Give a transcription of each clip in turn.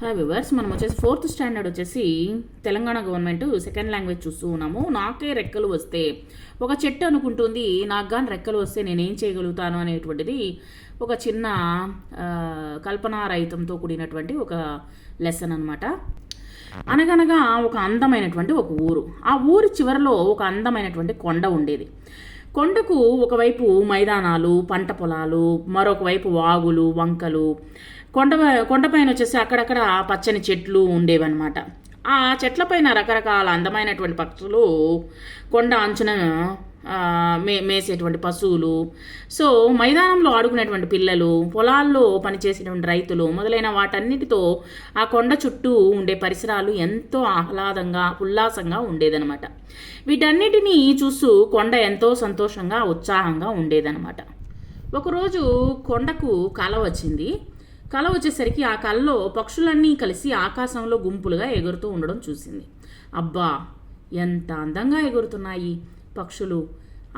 Hi viewers మనం వచ్చేసి fourth standard వచ్చేసి తెలంగాణ గవర్నమెంట్ సెకండ్ లాంగ్వేజ్ చూస్తూ ఉన్నాము. నాకే రెక్కలు వస్తే ఒక చెట్టు అనుకుంటుంది నాకు కానీ రెక్కలు వస్తే నేనేం చేయగలుగుతాను అనేటువంటిది ఒక చిన్న కల్పనారహితంతో కల్పనా రహితంతో కూడినటువంటి ఒక లెసన్ అనమాట అనగనగా ఒక అందమైనటువంటి ఒక ఊరు. ఆ ఊరి చివరిలో ఒక అందమైనటువంటి కొండ ఉండేది. కొండకు ఒకవైపు మైదానాలు పంట పొలాలు మరొక వైపు వాగులు వంకలు. కొండ కొండపైన వచ్చేసి అక్కడక్కడ పచ్చని చెట్లు ఉండేవన్నమాట. ఆ చెట్లపైన రకరకాల అందమైనటువంటి పక్షులు కొండ అంచున మే మేసేటువంటి పశువులు. సో మైదానంలో ఆడుకునేటువంటి పిల్లలు పొలాల్లో పనిచేసేటువంటి రైతులు మొదలైన వాటన్నిటితో ఆ కొండ చుట్టూ ఉండే పరిసరాలు ఎంతో ఆహ్లాదంగా ఉల్లాసంగా ఉండేదనమాట వీటన్నిటినీ చూస్తూ కొండ ఎంతో సంతోషంగా ఉత్సాహంగా ఉండేదనమాట ఒకరోజు కొండకు కల వచ్చింది. కల వచ్చేసరికి ఆ కలలో పక్షులన్నీ కలిసి ఆకాశంలో గుంపులుగా ఎగురుతూ ఉండడం చూసింది. అబ్బా ఎంత అందంగా ఎగురుతున్నాయి పక్షులు.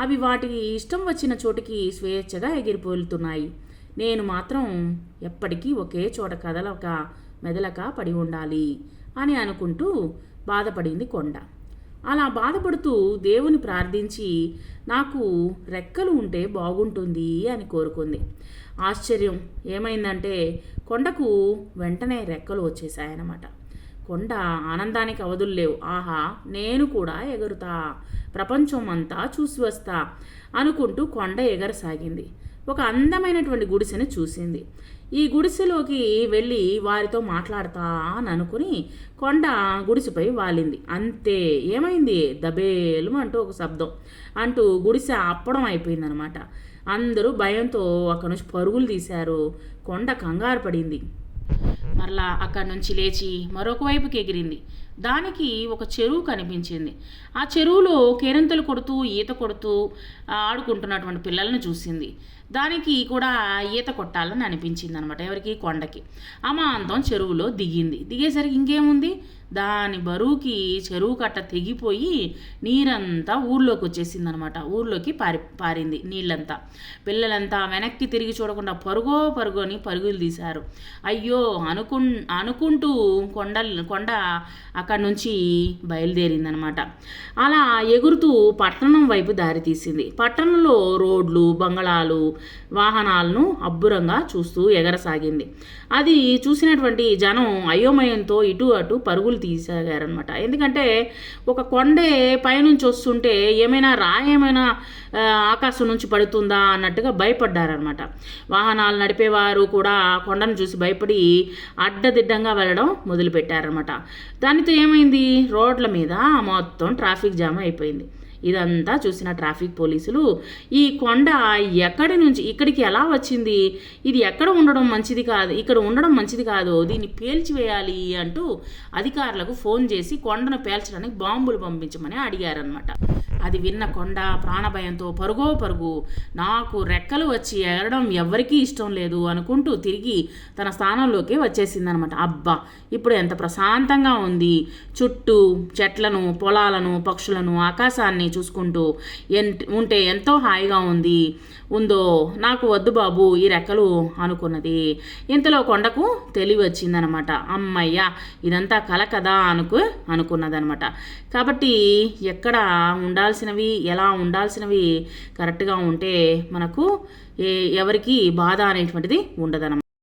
అవి వాటికి ఇష్టం వచ్చిన చోటికి స్వేచ్ఛగా ఎగిరిపోతున్నాయి నేను మాత్రం ఎప్పటికీ ఒకే చోట కదలక మెదలక పడి ఉండాలి అని అనుకుంటూ బాధపడింది కొండ. అలా బాధపడుతూ దేవుని ప్రార్థించి నాకు రెక్కలు ఉంటే బాగుంటుంది అని కోరుకుంది. ఆశ్చర్యం! ఏమైందంటే కొండకు వెంటనే రెక్కలు వచ్చేసాయన్నమాట కొండ ఆనందానికి అవధులు లేవు. ఆహా నేను కూడా ఎగురుతా. ప్రపంచం అంతా చూసి వస్తా అనుకుంటూ కొండ ఎగరసాగింది. ఒక అందమైనటువంటి గుడిసెను చూసింది. ఈ గుడిసెలోకి వెళ్ళి వారితో మాట్లాడతా అని అనుకుని కొండ గుడిసెపై వాలింది. అంతే ఏమైంది? దబేలు అంటూ ఒక శబ్దం అంటూ గుడిసె అప్పడం అయిపోయిందనమాట. అందరూ భయంతో అక్కడి నుంచి పరుగులు తీశారు. కొండ కంగారు పడింది. మరలా అక్కడి నుంచి లేచి మరొక వైపుకి ఎగిరింది. దానికి ఒక చెరువు కనిపించింది. ఆ చెరువులో కేరింతలు కొడుతూ ఈత కొడుతూ ఆడుకుంటున్నటువంటి పిల్లల్ని చూసింది. దానికి కూడా ఈత కొట్టాలని అనిపించింది అనమాట ఎవరికి? కొండకి. అమాంతం చెరువులో దిగింది. దిగేసరికి ఇంకేముంది? దాని బరువుకి చెరువు కట్ట తెగిపోయి నీరంతా ఊర్లోకి వచ్చేసింది అనమాట ఊర్లోకి పారి పారింది నీళ్ళంతా. పిల్లలంతా వెనక్కి తిరిగి చూడకుండా పరుగో పరుగు అని పరుగులు తీశారు. అయ్యో అనుకు అనుకుంటూ కొండ కొండ అక్కడి నుంచి బయలుదేరిందనమాట. అలా ఎగురుతూ పట్టణం వైపు దారి తీసింది. పట్టణంలో రోడ్లు బంగళాలు వాహనాలను అబ్బురంగా చూస్తూ ఎగరసాగింది. అది చూసినటువంటి జనం అయోమయంతో ఇటు అటు పరుగులు తీసాగారనమాట ఎందుకంటే ఒక కొండే పైనుంచి వస్తుంటే ఏమైనా రాయి ఏమైనా ఆకాశం నుంచి పడుతుందా అన్నట్టుగా భయపడ్డారనమాట. వాహనాలు నడిపేవారు కూడా కొండను చూసి భయపడి అడ్డదిడ్డంగా వెళ్ళడం మొదలుపెట్టారనమాట. దానితో ఏమైంది? రోడ్ల మీద మొత్తం ట్రాఫిక్ జామ్ అయిపోయింది. ఇదంతా చూసిన ట్రాఫిక్ పోలీసులు ఈ కొండ ఎక్కడి నుంచి ఇక్కడికి ఎలా వచ్చింది? ఇది ఎక్కడ ఉండడం మంచిది కాదు ఇక్కడ ఉండడం మంచిది కాదు దీన్ని పేల్చివేయాలి అంటూ అధికారులకు ఫోన్ చేసి కొండను పేల్చడానికి బాంబులు పంపించమని అడిగారనమాట అది విన్న కొండ ప్రాణభయంతో పరుగో పరుగు నాకు రెక్కలు వచ్చి ఎగరడం ఎవ్వరికీ ఇష్టం లేదు అనుకుంటూ తిరిగి తన స్థానంలోకి వచ్చేసిందనమాట. అబ్బా ఇప్పుడు ఎంత ప్రశాంతంగా ఉంది. చుట్టూ చెట్లను పొలాలను పక్షులను ఆకాశాన్ని చూసుకుంటూ ఎన్ ఉంటే ఎంతో హాయిగా ఉంది. ఉందో నాకు వద్దు బాబు ఈ రెక్కలు అనుకున్నది. ఇంతలో కొండకు తెలివి వచ్చిందనమాట అమ్మయ్య ఇదంతా కల కదా అనుకు అనుకున్నదనమాట. కాబట్టి ఎక్కడ ఉండాల్సినవి ఎలా ఉండాల్సినవి కరెక్ట్గా ఉంటే మనకు ఎవరికి బాధ అనేటువంటిది ఉండదన్నమాట.